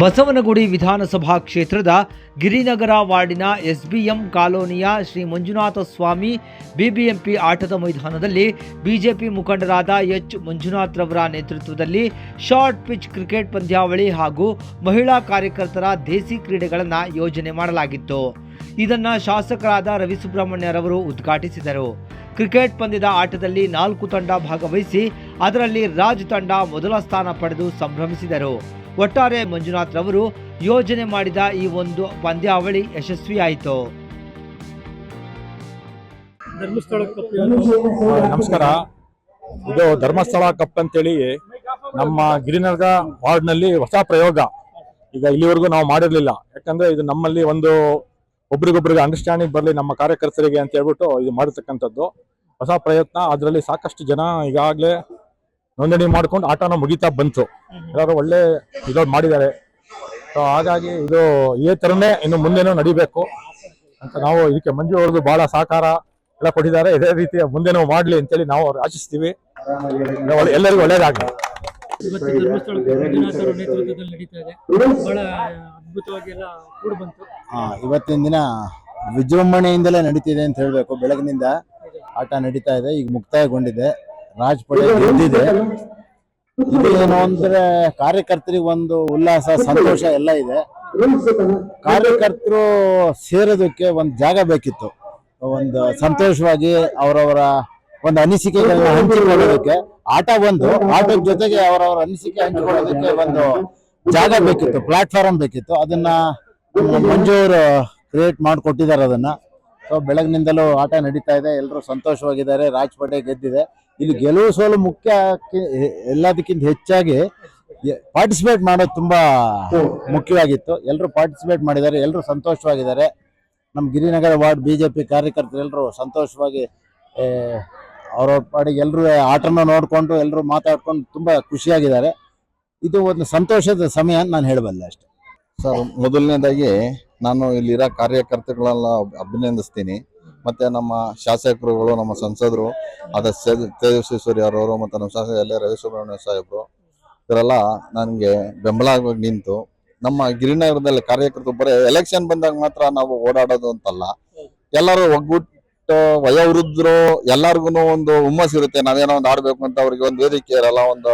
ಬಸವನಗುಡಿ ವಿಧಾನಸಭಾ ಕ್ಷೇತ್ರದ ಗಿರಿನಗರ ವಾರ್ಡಿನ ಎಸ್ಬಿಎಂ ಕಾಲೋನಿಯ ಶ್ರೀ ಮಂಜುನಾಥ ಸ್ವಾಮಿ ಬಿಬಿಎಂಪಿ ಆಟದ ಮೈದಾನದಲ್ಲಿ ಬಿಜೆಪಿ ಮುಖಂಡರಾದ ಎಚ್ ಮಂಜುನಾಥ್ ರವರ ನೇತೃತ್ವದಲ್ಲಿ ಶಾರ್ಟ್ ಪಿಚ್ ಕ್ರಿಕೆಟ್ ಪಂದ್ಯಾವಳಿ ಹಾಗೂ ಮಹಿಳಾ ಕಾರ್ಯಕರ್ತರ ದೇಸಿ ಕ್ರೀಡೆಗಳನ್ನು ಯೋಜನೆ ಮಾಡಲಾಗಿತ್ತು. ಇದನ್ನು ಶಾಸಕರಾದ ರವಿ ಸುಬ್ರಹ್ಮಣ್ಯರವರು ಉದ್ಘಾಟಿಸಿದರು. ಕ್ರಿಕೆಟ್ ಪಂದ್ಯದ ಆಟದಲ್ಲಿ ನಾಲ್ಕು ತಂಡ ಭಾಗವಹಿಸಿ ಅದರಲ್ಲಿ ರಾಜ್ ತಂಡ ಮೊದಲ ಸ್ಥಾನ ಪಡೆದು ಸಂಭ್ರಮಿಸಿದರು. ಒಟ್ಟಾರೆ ಮಂಜುನಾಥ್ ರವರು ಯೋಜನೆ ಮಾಡಿದ ಈ ಒಂದು ಪಂದ್ಯಾವಳಿ ಯಶಸ್ವಿಯಾಯಿತು. ನಮಸ್ಕಾರ. ಇದು ಧರ್ಮಸ್ಥಳ ಕಪ್ ಅಂತೇಳಿ ನಮ್ಮ ಗಿರಿನಗರ ವಾರ್ಡ್ನಲ್ಲಿ ಹೊಸ ಪ್ರಯೋಗ. ಈಗ ಇಲ್ಲಿವರೆಗೂ ನಾವು ಮಾಡಿರಲಿಲ್ಲ. ಯಾಕಂದ್ರೆ ಇದು ನಮ್ಮಲ್ಲಿ ಒಂದು ಒಬ್ರಿಗೊಬ್ರಿಗೆ ಅಂಡರ್ಸ್ಟ್ಯಾಂಡಿಂಗ್ ಬರಲಿ ನಮ್ಮ ಕಾರ್ಯಕರ್ತರಿಗೆ ಅಂತ ಹೇಳ್ಬಿಟ್ಟು ಇದು ಮಾಡಿರ್ತಕ್ಕಂಥದ್ದು. ಹೊಸ ಪ್ರಯತ್ನ. ಅದರಲ್ಲಿ ಸಾಕಷ್ಟು ಜನ ಈಗಾಗಲೇ ನೋಂದಣಿ ಮಾಡ್ಕೊಂಡು ಆಟನ ಮುಗಿತಾ ಬಂತು. ಎಲ್ಲರೂ ಒಳ್ಳೆ ಇದು ಮಾಡಿದ್ದಾರೆ. ಸೊ ಹಾಗಾಗಿ ಇದು ಇದೇ ಥರನೇ ಇನ್ನು ಮುಂದೆನೂ ನಡಿಬೇಕು. ಅಂತ ನಾವು ಇದಕ್ಕೆ ಮಂಜು ಅವ್ರದ್ದು ಬಹಳ ಸಹಕಾರ ಎಲ್ಲ ಕೊಟ್ಟಿದ್ದಾರೆ. ಇದೇ ರೀತಿ ಮುಂದೆನೂ ಮಾಡ್ಲಿ ಅಂತೇಳಿ ನಾವು ಅವ್ರು ಆಶಿಸ್ತೀವಿ. ಎಲ್ಲರಿಗೂ ಒಳ್ಳೇದಾಗಲಿ. ಇವತ್ತು ಧರ್ಮಸ್ಥಳ ಮಂಜುನಾಥ್ ನೇತೃತ್ವದಲ್ಲಿ ನಡೀತಾ ಇದೆ. ಬಹಳ ಅದ್ಭುತವಾಗಿ ಎಲ್ಲ ಕೂಡ ಬಂತು. ಆ, ಇವತ್ತಿನ ದಿನ ವಿಜೃಂಭಣೆಯಿಂದಲೇ ನಡೀತಿದೆ ಅಂತ ಹೇಳ್ಬೇಕು. ಬೆಳಗಿನಿಂದ ಆಟ ನಡೀತಾ ಇದೆ. ಈಗ ಮುಕ್ತಾಯಗೊಂಡಿದೆ. ರಾಜ್ ಪಡೆ ಗೆದ್ದಿದೆ. ಇದು ಏನು ಅಂದ್ರೆ ಕಾರ್ಯಕರ್ತರಿಗೆ ಒಂದು ಉಲ್ಲಾಸ ಸಂತೋಷ ಎಲ್ಲ ಇದೆ. ಕಾರ್ಯಕರ್ತರು ಸೇರೋದಕ್ಕೆ ಒಂದು ಜಾಗ ಬೇಕಿತ್ತು. ಒಂದು ಸಂತೋಷವಾಗಿ ಅವರವರ ಒಂದು ಅನಿಸಿಕೆಗಳನ್ನ ಹಂಚಿಕೊಳ್ಳೋದಕ್ಕೆ ಆಟ ಒಂದು ಆಟದ ಜೊತೆಗೆ ಅವರವರ ಅನಿಸಿಕೆ ಹಂಚಿಕೊಳ್ಳೋದಕ್ಕೆ ಒಂದು ಜಾಗ ಬೇಕಿತ್ತು ಪ್ಲಾಟ್ಫಾರ್ಮ್ ಬೇಕಿತ್ತು. ಅದನ್ನ ಮಂಜೂರ್ ಕ್ರಿಯೇಟ್ ಮಾಡಿಕೊಟ್ಟಿದ್ದಾರೆ ಅದನ್ನ. ಸೊ ಬೆಳಗ್ನಿಂದಲೂ ಆಟ ನಡೀತಾ ಇದೆ. ಎಲ್ಲರೂ ಸಂತೋಷವಾಗಿದ್ದಾರೆ. ರಾಜ್ಪೇಟೆ ಗೆದ್ದಿದೆ. ಇಲ್ಲಿ ಗೆಲುವು ಸೋಲು ಮುಖ್ಯ ಎಲ್ಲದಕ್ಕಿಂತ ಹೆಚ್ಚಾಗಿ ಪಾರ್ಟಿಸಿಪೇಟ್ ಮಾಡೋದು ತುಂಬಾ ಮುಖ್ಯವಾಗಿತ್ತು. ಎಲ್ಲರೂ ಪಾರ್ಟಿಸಿಪೇಟ್ ಮಾಡಿದ್ದಾರೆ. ಎಲ್ಲರೂ ಸಂತೋಷವಾಗಿದ್ದಾರೆ. ನಮ್ಮ ಗಿರಿನಗರ ವಾರ್ಡ್ ಬಿಜೆಪಿ ಕಾರ್ಯಕರ್ತರು ಎಲ್ಲರೂ ಸಂತೋಷವಾಗಿ ಅವ್ರವ್ರ ಪಾಡಿಗೆ ಎಲ್ಲರೂ ಆಟನ ನೋಡಿಕೊಂಡು ಎಲ್ಲರೂ ಮಾತಾಡ್ಕೊಂಡು ತುಂಬಾ ಖುಷಿಯಾಗಿದ್ದಾರೆ. ಇದು ಒಂದು ಸಂತೋಷದ ಸಮಯ ಅಂತ ನಾನು ಹೇಳಬಲ್ಲೆ ಅಷ್ಟೇ. ಸರ್, ಮೊದಲನೇದಾಗಿ ನಾನು ಇಲ್ಲಿರೋ ಕಾರ್ಯಕರ್ತಗಳನ್ನ ಅಭಿನಂದಿಸ್ತೀನಿ. ಮತ್ತೆ ನಮ್ಮ ಶಾಸಕರುಗಳು, ನಮ್ಮ ಸಂಸದರು, ಆದ ತೇಜಸ್ವಿ ತೇಜಸ್ವಿ ಅವರವರು, ಮತ್ತು ನಮ್ಮ ಶಾಸಕ ಎಲ್ಲ ಎ ರವಿ ಸುಬ್ರಹ್ಮಣ್ಯ ಸಾಹೇಬರು, ಇವರೆಲ್ಲ ನನಗೆ ಬೆಂಬಲ ಆಗಿ ನಿಂತು, ನಮ್ಮ ಗಿರಿನಗರದಲ್ಲಿ ಕಾರ್ಯಕರ್ತರು ಬರೀ ಎಲೆಕ್ಷನ್ ಬಂದಾಗ ಮಾತ್ರ ನಾವು ಓಡಾಡೋದು ಅಂತಲ್ಲ. ಎಲ್ಲರೂ ಒಗ್ಗುಟ್ಟು ವಯೋವೃದ್ಧರು ಎಲ್ಲರಿಗೂ ಒಂದು ಹುಮ್ಮಸ್ ಇರುತ್ತೆ. ನಾವೇನೋ ಒಂದು ಆಡಬೇಕು ಅಂತ ಅವ್ರಿಗೆ ಒಂದು ವೇದಿಕೆ ಇರಲ್ಲ, ಒಂದು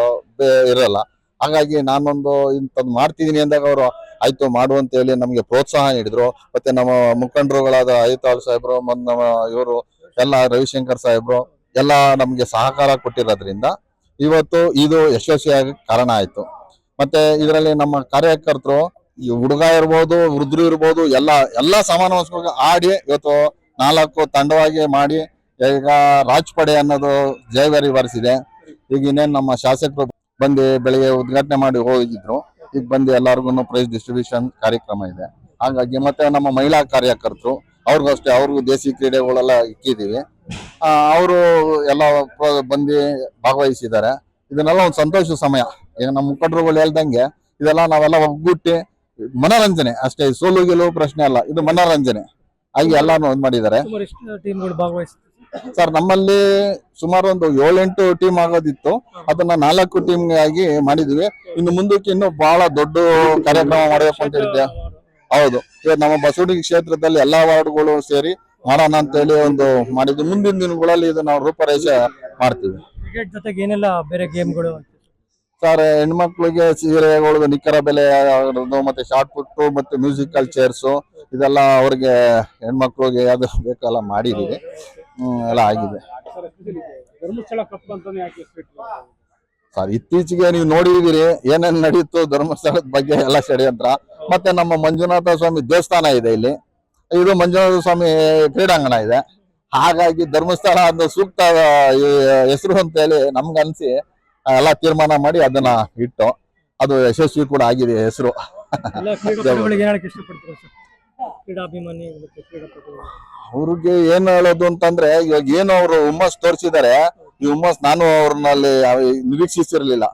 ಇರಲ್ಲ. ಹಾಗಾಗಿ ನಾನೊಂದು ಇಂಥದ್ದು ಮಾಡ್ತಿದ್ದೀನಿ ಅಂದಾಗ ಅವರು ಆಯ್ತು ಮಾಡು ಅಂತ ಹೇಳಿ ನಮಗೆ ಪ್ರೋತ್ಸಾಹ ನೀಡಿದ್ರು. ಮತ್ತೆ ನಮ್ಮ ಮುಖಂಡರುಗಳಾದ ಐತಾಳ್ ಸಾಹೇಬ್ರು ಮತ್ತು ನಮ್ಮ ಇವರು, ಎಲ್ಲ ರವಿಶಂಕರ್ ಸಾಹೇಬ್ರು, ಎಲ್ಲ ನಮಗೆ ಸಹಕಾರ ಕೊಟ್ಟಿರೋದ್ರಿಂದ ಇವತ್ತು ಇದು ಯಶಸ್ವಿಯಾಗಿ ಕಾರಣ ಆಯ್ತು. ಮತ್ತೆ ಇದರಲ್ಲಿ ನಮ್ಮ ಕಾರ್ಯಕರ್ತರು, ಈ ಹುಡುಗ ಇರ್ಬೋದು, ವೃದ್ಧರು ಇರ್ಬೋದು, ಎಲ್ಲ ಎಲ್ಲ ಸಮಾನವಾಗಿ ಆಡಿ ಇವತ್ತು ನಾಲ್ಕು ತಂಡವಾಗಿ ಮಾಡಿ ಈಗ ರಾಜ್ಪಡೆ ಅನ್ನೋದು ಜಯಗಾರಿ ಬರೆಸಿದೆ ಈಗ ಇನ್ನೇನು ನಮ್ಮ ಶಾಸಕರು ಬಂದು ಬೆಳಿಗ್ಗೆ ಉದ್ಘಾಟನೆ ಮಾಡಿ ಹೋಗಿದ್ರು. ಈಗ ಬಂದು ಎಲ್ಲರಿಗೂ ಪ್ರೈಸ್ ಡಿಸ್ಟ್ರಿಬ್ಯೂಷನ್ ಕಾರ್ಯಕ್ರಮ ಇದೆ. ಹಾಗಾಗಿ ಮತ್ತೆ ನಮ್ಮ ಮಹಿಳಾ ಕಾರ್ಯಕರ್ತರು ಅವ್ರಿಗೂ ಅಷ್ಟೇ ಅವ್ರಿಗೂ ದೇಸಿ ಕ್ರೀಡೆಗಳೆಲ್ಲ ಇಕ್ಕಿದ್ದೀವಿ ಅವರು ಎಲ್ಲ ಬಂದು ಭಾಗವಹಿಸಿದ್ದಾರೆ. ಇದನ್ನೆಲ್ಲ ಒಂದು ಸಂತೋಷ ಸಮಯ. ಈಗ ನಮ್ಮ ಮುಖಂಡರುಗಳು ಹೇಳ್ದಂಗೆ, ಇದೆಲ್ಲ ನಾವೆಲ್ಲ ಒಗ್ಗೂಟಿ, ಮನೋರಂಜನೆ. ಅಷ್ಟೇ, ಸೋಲು, ಗೆಲುವು ಪ್ರಶ್ನೆ ಅಲ್ಲ, ಇದು ಮನೋರಂಜನೆ. ಹಾಗೆ ಎಲ್ಲಾನು ಮಾಡಿದ್ದಾರೆ. ಸರ್ ನಮ್ಮಲ್ಲಿ ಸುಮಾರು ಒಂದು ಏಳೆಂಟು ಟೀಮ್ ಆಗೋದಿತ್ತು. ಅದನ್ನ ನಾಲ್ಕು ಟೀಮ್ ಆಗಿ ಮಾಡಿದ್ವಿ. ಇನ್ನು ಮುಂದಕ್ಕೆ ಇನ್ನು ಬಹಳ ದೊಡ್ಡ ಕಾರ್ಯಕ್ರಮ ಮಾಡಬೇಕು ಅಂತ ಹೇಳಿದ್ದೆ ಹೌದು. ಇವತ್ತು ನಮ್ಮ ಬಸವಡಿ ಕ್ಷೇತ್ರದಲ್ಲಿ ಎಲ್ಲಾ ವಾರ್ಡ್ಗಳು ಸೇರಿ ಮಾಡೋಣ ಅಂತ ಹೇಳಿ ಒಂದು ಮಾಡಿದ್ವಿ. ಮುಂದಿನ ದಿನಗಳಲ್ಲಿ ಇದು ನಾವು ರೂಪರೇಷೆ ಮಾಡ್ತೀವಿ. ಕ್ರಿಕೆಟ್ ಜೊತೆಗೆ ಏನೆಲ್ಲ ಬೇರೆ ಗೇಮ್ಗಳು ಸರ್ ಹೆಣ್ಮಕ್ಳಿಗೆ ಸೀರೆಗಳು ನಿಖರ ಬೆಲೆ ಆಗಿರೋದು ಮತ್ತೆ ಶಾರ್ಟ್ ಪುಟ್ಟು ಮತ್ತೆ ಮ್ಯೂಸಿಕಲ್ ಚೇರ್ಸು ಇದೆಲ್ಲ ಅವ್ರಿಗೆ ಹೆಣ್ಮಕ್ಳಿಗೆ ಅದು ಬೇಕಲ್ಲ ಮಾಡಿದೀವಿ ಹ್ಮ್, ಎಲ್ಲ ಆಗಿದೆ. ಸರ್, ಇತ್ತೀಚೆಗೆ ನೀವು ನೋಡಿದಿರಿ ಏನೇನ್ ನಡೀತು ಧರ್ಮಸ್ಥಳದ ಬಗ್ಗೆ ಎಲ್ಲ ಷಡ್ಯಂತ್ರ. ಮತ್ತೆ ನಮ್ಮ ಮಂಜುನಾಥ ಸ್ವಾಮಿ ದೇವಸ್ಥಾನ ಇದೆ ಇಲ್ಲಿ. ಇದು ಮಂಜುನಾಥ ಸ್ವಾಮಿ ಕ್ರೀಡಾಂಗಣ ಇದೆ. ಹಾಗಾಗಿ ಧರ್ಮಸ್ಥಳ ಅನ್ನೋ ಸೂಕ್ತ ಹೆಸರು ಅಂತ ಹೇಳಿ ನಮ್ಗೆ ಅನ್ಸಿ, ಎಲ್ಲ ತೀರ್ಮಾನ ಮಾಡಿ ಅದನ್ನ ಇಟ್ಟು, ಅದು ಯಶಸ್ವಿ ಕೂಡ ಆಗಿದೆ ಹೆಸರು. ಕ್ರೀಡಾಭಿಮಾನಿ ಅವ್ರಿಗೆ ಏನ್ ಹೇಳೋದು ಅಂತಂದ್ರೆ ಇವಾಗ ಏನು ಅವರು ಹುಮ್ಮಸ್ ತೋರಿಸಿದ್ದಾರೆ ಈ ಹುಮ್ಮಸ್ ನಾನು ಅವ್ರನ್ನಲ್ಲಿ ನಿರೀಕ್ಷಿಸಿರ್ಲಿಲ್ಲ.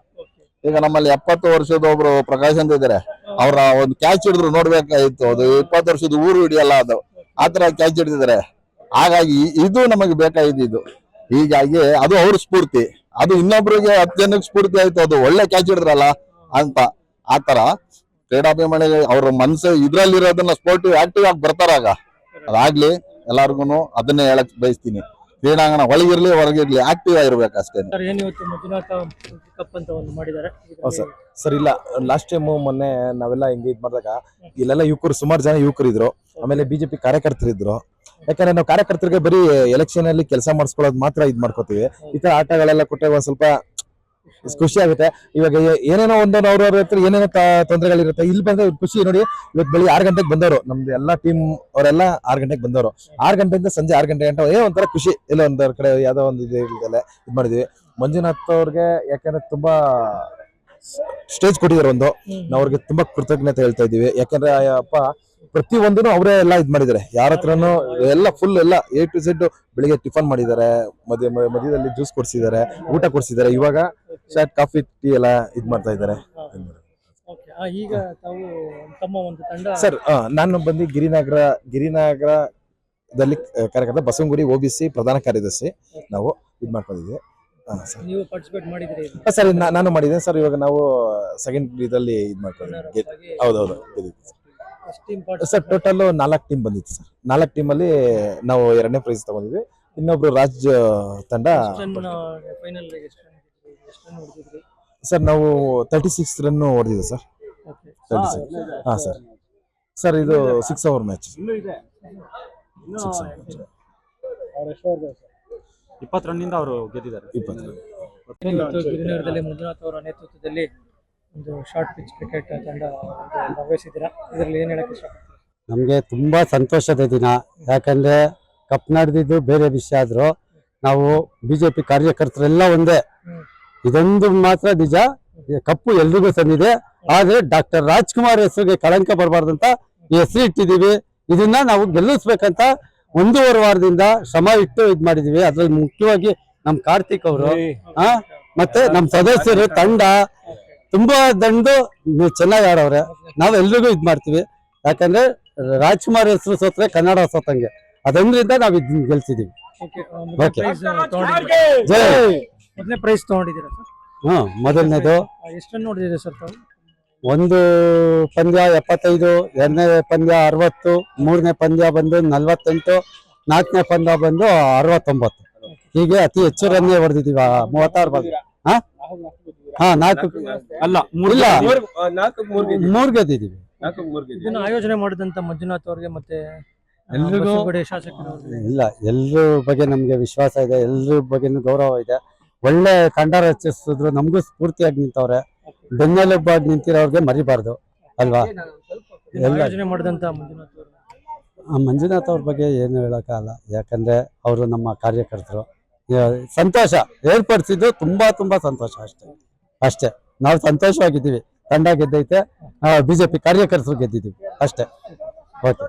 ಈಗ ನಮ್ಮಲ್ಲಿ ಎಪ್ಪತ್ತು ವರ್ಷದ ಒಬ್ರು ಪ್ರಕಾಶ್ ಅಂತ ಇದಾರೆ. ಅವ್ರ ಒಂದು ಕ್ಯಾಚ್ ಹಿಡಿದ್ರು ನೋಡ್ಬೇಕಾಗಿತ್ತು. ಅದು ಇಪ್ಪತ್ತು ವರ್ಷದ ಊರು ಹಿಡಿಯಲ್ಲ ಅದು. ಆತರ ಕ್ಯಾಚ್ ಹಿಡಿದಿದ್ದಾರೆ ಹಾಗಾಗಿ ಇದು ನಮಗೆ ಬೇಕಾಗಿದ್ದು ಹೀಗಾಗಿ ಅದು ಅವ್ರ ಸ್ಫೂರ್ತಿ. ಅದು ಇನ್ನೊಬ್ರಿಗೆ ಹತ್ತು ಜನಕ್ಕೆ ಸ್ಫೂರ್ತಿ ಆಯ್ತು. ಅದು ಒಳ್ಳೆ ಕ್ಯಾಚ್ ಹಿಡಿದ್ರಲ್ಲ ಅಂತ. ಆತರ ಕ್ರೀಡಾಭಿಮಾನಿ ಅವ್ರ ಮನ್ಸು ಇದ್ರಲ್ಲಿರೋದನ್ನ ಸ್ಪೋರ್ಟಿವ್ ಆಕ್ಟಿವ್ ಆಗಿ ಬರ್ತಾರಾಗ ಅದಾಗ್ಲಿ ಎಲ್ಲಾರ್ಗು ಅದನ್ನೇ ಹೇಳಕ್ ಬಯಸ್ತೀನಿ. ಕ್ರೀಡಾಂಗಣ ಒಳಗಿರ್ಲಿ ಹೊರಗಿರ್ಲಿ ಆಕ್ಟಿವ್ ಆಗಿರ್ಬೇಕು ಅಷ್ಟೇ ಸರ್ ಏನ್ ಇವತ್ತು ಮಂಜುನಾಥ ಕಪ್ ಅಂತ ಒಂದು ಮಾಡಿದ್ದಾರೆ? ಹೌದು ಸರ್. ಸರ್ ಇಲ್ಲ. ಲಾಸ್ಟ್ ಟೈಮ್ ಮೊನ್ನೆ ನಾವೆಲ್ಲ ಹಿಂಗೆ ಇದ್ ಮಾಡಿದಾಗ ಇಲ್ಲೆಲ್ಲ ಯುವಕರು ಸುಮಾರು ಜನ ಯುವಕರು ಇದ್ರು. ಆಮೇಲೆ ಬಿಜೆಪಿ ಕಾರ್ಯಕರ್ತರು ಇದ್ರು. ಯಾಕಂದ್ರೆ ನಾವು ಕಾರ್ಯಕರ್ತರಿಗೆ ಬರೀ ಎಲೆಕ್ಷನ್ ಅಲ್ಲಿ ಕೆಲಸ ಮಾಡಿಸ್ಕೊಳ್ಳೋದು ಮಾತ್ರ ಇದ್ ಮಾಡ್ಕೋತೀವಿ. ಈ ತರ ಆಟಗಳೆಲ್ಲ ಕೊಟ್ಟಾಗ ಒಂದ್ ಸ್ವಲ್ಪ ಖುಷಿ ಆಗುತ್ತೆ. ಇವಾಗ ಏನೇನೋ ಒಂದೊಂದು ಅವ್ರವ್ರ ಹತ್ರ ಏನೇನೋ ತೊಂದರೆಗಳಿರುತ್ತೆ. ಇಲ್ಲಿ ಬಂದ್ರೆ ಖುಷಿ. ನೋಡಿ ಇವತ್ತು ಬೆಳಿಗ್ಗೆ ಆರು ಗಂಟೆಗೆ ಬಂದವರು. ನಮ್ದು ಎಲ್ಲ ಟೀಮ್ ಅವರೆಲ್ಲ ಆರು ಗಂಟೆಗೆ ಬಂದವರು. ಆರು ಗಂಟೆಯಿಂದ ಸಂಜೆ ಆರು ಗಂಟೆ ಗಂಟೆ ಏನೋ ಒಂಥರ ಖುಷಿ. ಎಲ್ಲ ಒಂದರ ಕಡೆ ಯಾವುದೋ ಒಂದು ಇದು ಇದು ಮಾಡಿದ್ವಿ. ಮಂಜುನಾಥ್ ಅವ್ರಿಗೆ ಯಾಕಂದ್ರೆ ತುಂಬಾ ಸ್ಟೇಜ್ ಕೊಟ್ಟಿದ್ದಾರೆ ಒಂದು. ನಾವು ಅವ್ರಿಗೆ ತುಂಬಾ ಕೃತಜ್ಞತೆ ಹೇಳ್ತಾ ಇದೀವಿ ಯಾಕಂದ್ರೆ ಅಪ್ಪ ಪ್ರತಿ ಅವರೇ ಎಲ್ಲ ಇದ್ ಮಾಡಿದ್ದಾರೆ. ಯಾರ ಹತ್ರನೂ ಎಲ್ಲ ಫುಲ್ ಎಲ್ಲ ಎ ಟು ಝೆಡ್ ಬೆಳಿಗ್ಗೆ ಟಿಫನ್ ಮಾಡಿದ್ದಾರೆ ಮಧ್ಯ ಮಧ್ಯದಲ್ಲಿ ಜ್ಯೂಸ್ ಕೊಡ್ಸಿದ್ದಾರೆ ಊಟ ಕೊಡ್ಸಿದ್ದಾರೆ. ಇವಾಗ ಶಾರ್ಟ್ ಕಾಫಿ ಟೀ ಎಲ್ಲ ಇದ್ ಮಾಡ್ತಾ ಇದ್ದಾರೆ. ಈಗ ತಾವು ತಮ್ಮ ಒಂದು ತಂಡ ಸರ್ ನಾನು ಬಂದು ಗಿರಿನಗರ ಗಿರಿನಗರದಲ್ಲಿ ಕಾರ್ಯಕರ್ತ ಬಸವನಗುಡಿ ಒ ಬಿ ಸಿ ಪ್ರಧಾನ ಕಾರ್ಯದರ್ಶಿ ನಾವು ಇದು ಮಾಡ್ಕೊಂಡಿದ್ವಿ. ನೀವು ಪಾರ್ಟಿಸಿಪೇಟ್ ಮಾಡಿದ್ರಿ ಸರ್ ನಾನು ಮಾಡಿದ್ದೇನೆ ಸರ್ ಇವಾಗ ನಾವು ಸೆಕೆಂಡ್ ಇದರಲ್ಲಿ ಇದು ಮಾಡ್ಕೊಂಡಿದ್ದೀವಿ. ಹೌದೌದು ಸರ್ ಟೋಟಲ್ ನಾಲ್ಕು ಟೀಮ್ ಬಂದಿತ್ತು ಸರ್ ನಾಲ್ಕು ಟೀಮ್ ಅಲ್ಲಿ ನಾವು ಎರಡನೇ ಪ್ರೈಸ್ ತಗೊಂಡಿದ್ವಿ ಇನ್ನೊಬ್ರು ರಾಜ್ ತಂಡ ಸರ್ ನಾವು ತರ್ಟಿ ಸಿಕ್ಸ್ ರನ್ ಹೊಡೆದಿದೆ ಸರ್ ತರ್ಟಿ ಸಿಕ್ಸ್ ಹಾ ಸರ್ ಸರ್ ಇದು ಸಿಕ್ಸ್ ಅವರ್ ಮ್ಯಾಚ್ ಸಿಕ್ಸ್ ಇಪ್ಪತ್ತು ರನ್ನಿಂದ ಅವರು ಗೆದ್ದಿದ್ದಾರೆ ಇಪ್ಪತ್ತು ಗಿರಿನಗರದಲ್ಲಿ ಮಂಜುನಾಥ್ ಅವರ ನೇತೃತ್ವದಲ್ಲಿ ಒಂದು ಶಾರ್ಟ್ ಪಿಚ್ ಕ್ರಿಕೆಟ್ ತಂಡ ಭಾಗವಹಿಸಿದ್ದೀರಾ? ಇದರಲ್ಲಿ ಏನು ಹೇಳಕ್ಕೆ ಇಷ್ಟಪಡ್ತೀರಾ? ನಮಗೆ ತುಂಬ ಸಂತೋಷದ ದಿನ. ಯಾಕಂದರೆ ಕಪ್ ನಡೆದಿದ್ದು ಬೇರೆ ವಿಷಯ ಆದರೂ ನಾವು ಬಿ ಜೆ ಪಿ ಕಾರ್ಯಕರ್ತರೆಲ್ಲ ಒಂದೇ. ಇದೊಂದು ಮಾತ್ರ ನಿಜ. ಕಪ್ಪು ಎಲ್ರಿಗೂ ತಂದಿದೆ. ಆದರೆ ಡಾಕ್ಟರ್ ರಾಜ್ಕುಮಾರ್ ಹೆಸರಿಗೆ ಕಳಂಕ ಬರಬಾರ್ದಂತ ಅಂತ ಹೆಸರು ಇಟ್ಟಿದ್ದೀವಿ. ಇದನ್ನ ನಾವು ಗೆಲ್ಲಿಸ್ಬೇಕಂತ ಒಂದೂವರೆ ವಾರದಿಂದ ಶ್ರಮ ಇಟ್ಟು ಇದು ಮಾಡಿದೀವಿ ಅದ್ರಲ್ಲಿ ಮುಖ್ಯವಾಗಿ ನಮ್ಮ ಕಾರ್ತಿಕ್ ಅವರು ಮತ್ತೆ ನಮ್ಮ ಸದಸ್ಯರು ತಂಡ. ತುಂಬಾ ದಂಡು ಚೆನ್ನಾಗಿ ಆಡವ್ರೆ. ನಾವ್ ಎಲ್ರಿಗೂ ಇದ್ ಮಾಡ್ತೀವಿ. ಯಾಕಂದ್ರೆ ರಾಜ್ಕುಮಾರ್ ಹೆಸರು ಸೋತ್ರೆ ಕನ್ನಡ ಸೋತಂಗೆ. ಅದೊಂದ್ರಿಂದ ನಾವ್ ಇದನ್ನ ಗೆಲ್ತಿದೀವಿ ಪ್ರೈಸ್ ತಗೊಂಡಿದ್ದೀರಾ? ಹ್ಮ್ ಮೊದಲನೇದು. ಎಷ್ಟನ್ನು ನೋಡಿದ್ದೀರಾ ಸರ್ ತಾವು? ಒಂದು ಪಂದ್ಯ ಎಪ್ಪತ್ತೈದು ಎರಡನೇ ಪಂದ್ಯ ಅರವತ್ತು ಮೂರನೇ ಪಂದ್ಯ ಬಂದು ನಲ್ವತ್ತೆಂಟು ನಾಲ್ಕನೇ ಪಂದ್ಯ ಬಂದು ಅರವತ್ತೊಂಬತ್ತು. ಹೀಗೆ ಅತಿ ಹೆಚ್ಚು ರನ್ನೇ ಹೊಡೆದಿದ್ದೀವಿ ಮೂವತ್ತಾರು ಬಂದು ಹಾ? ಹಾ ನಾಲ್ಕು ಅಲ್ಲ ಇಲ್ಲ. ಮೂರ್ ಗೆದ್ದಿದೀವಿ ಇದನ್ನ ಆಯೋಜನೆ ಮಾಡಿದಂತ ಮಂಜುನಾಥ್ ಅವರಿಗೆ ಮತ್ತೆ ಎಲ್ರಿಗೂ- ಶಾಸಕರು ಇಲ್ಲ ಎಲ್ರ ಬಗ್ಗೆ ನಮ್ಗೆ ವಿಶ್ವಾಸ ಇದೆ ಎಲ್ರ ಬಗ್ಗೆನೂ ಗೌರವ ಇದೆ. ಒಳ್ಳೆ ಕಂಡ ರಚಿಸಿದ್ರು ನಮಗೂ ಸ್ಫೂರ್ತಿಯಾಗಿ ನಿಂತವ್ರೆ. ಬೆನ್ನೆಲುಬಾಗಿ ನಿಂತಿರೋರ್ಗೆ ಮರಿಬಾರ್ದು ಅಲ್ವಾ? ಎಲ್ಲ- ಮಾಡಿದಂತ ಮಂಜುನಾಥ್ ಅವರು. ಆ ಮಂಜುನಾಥ್ ಅವ್ರ ಬಗ್ಗೆ ಏನು ಹೇಳೋಕ್ಕಾಗಲ್ಲ ಯಾಕಂದ್ರೆ ಅವರು ನಮ್ಮ ಕಾರ್ಯಕರ್ತರು. ಸಂತೋಷ ಏರ್ಪಡಿಸಿದ್ದು ತುಂಬಾ ತುಂಬಾ ಸಂತೋಷ ಅಷ್ಟೇ. ಅಷ್ಟೇ. ನಾವು ಸಂತೋಷವಾಗಿದ್ದೀವಿ. ತಂಡ ಗೆದ್ದೈತೆ. ಬಿಜೆಪಿ ಕಾರ್ಯಕರ್ತರು ಗೆದ್ದಿದ್ದೀವಿ. ಅಷ್ಟೇ. ಓಕೆ